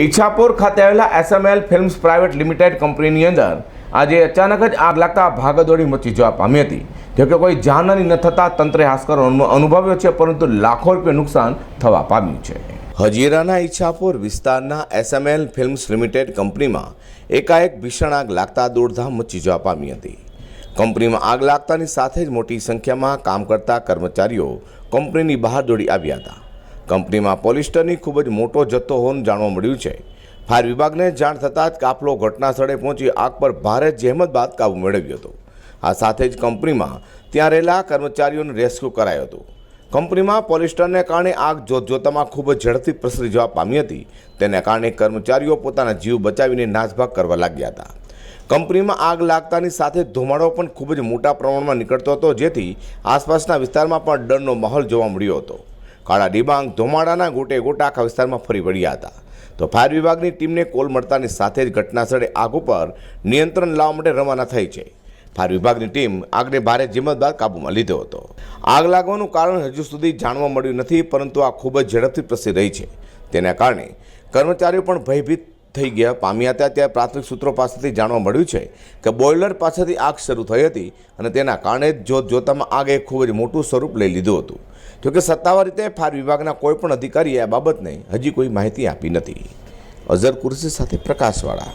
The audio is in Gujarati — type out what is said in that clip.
ઈચ્છાપુર ખાતે આવેલા એસએમએલ ફિલ્મ્સ પ્રાઇવેટ લિમિટેડ કંપનીની અંદર આજે અચાનક જ આગ લાગતા ભાગદોડી મચી જવા પામી હતી. જોકે કોઈ જાનહાની ન થતાં તંત્રે હાશકર અનુભવ્યો છે, પરંતુ લાખો રૂપિયા નુકસાન થવા પામ્યું છે. હજીરાના ઈચ્છાપુર વિસ્તારના એસએમએલ ફિલ્મ્સ લિમિટેડ કંપનીમાં એકાએક ભીષણ આગ લાગતા દોડધામ મચી જવા પામી હતી. કંપનીમાં આગ લાગતાની સાથે જ મોટી સંખ્યામાં કામ કરતા કર્મચારીઓ કંપનીની બહાર દોડી આવ્યા હતા. કંપનીમાં પોલિસ્ટરની ખૂબ જ મોટો જથ્થો હોવાનું જાણવા મળ્યું છે. ફાયર વિભાગને જાણ થતાં જ કાફલો ઘટના સ્થળે પહોંચી આગ પર ભારે જહેમત બાદ કાબુ મેળવ્યો હતો. આ સાથે જ કંપનીમાં ત્યાં રહેલા કર્મચારીઓને રેસ્ક્યુ કરાયો હતો. કંપનીમાં પોલિસ્ટરને કારણે આગ જોતજોતામાં ખૂબ જ ઝડપથી પ્રસરી જવા પામી હતી. તેને કારણે કર્મચારીઓ પોતાના જીવ બચાવીને નાસભાગ કરવા લાગ્યા હતા. કંપનીમાં આગ લાગતાની સાથે ધુમાડો પણ ખૂબ જ મોટા પ્રમાણમાં નીકળતો હતો, જેથી આસપાસના વિસ્તારમાં પણ ડરનો માહોલ જોવા મળ્યો હતો. કાળા ડિબાંગ ધુમાડાના ગોટે ગોટા આખા વિસ્તારમાં ફરી વળ્યા હતા. તો ફાયર વિભાગની ટીમને કોલ મળતાની સાથે જ ઘટના સ્થળે આગ ઉપર નિયંત્રણ લાવવા માટે રવાના થઈ છે. ફાયર વિભાગની ટીમ આગને ભારે જીમત બાદ કાબૂમાં લીધો હતો. આગ લાગવાનું કારણ હજુ સુધી જાણવા મળ્યું નથી, પરંતુ આ ખૂબ જ ઝડપથી પ્રસરી રહી છે. તેના કારણે કર્મચારીઓ પણ ભયભીત થઈ ગયા. પામ્યા હતા ત્યારે પ્રાથમિક સૂત્રો પાસેથી જાણવા મળ્યું છે કે બોઇલર પાસેથી આગ શરૂ થઈ હતી અને તેના કારણે જ જોત જોતામાં આગે ખૂબ જ મોટું સ્વરૂપ લઈ લીધું હતું. જોકે સત્તાવાર રીતે ફાયર વિભાગના કોઈપણ અધિકારીએ આ બાબતને હજી કોઈ માહિતી આપી નથી. અઝર કુરશી સાથે પ્રકાશવાળા.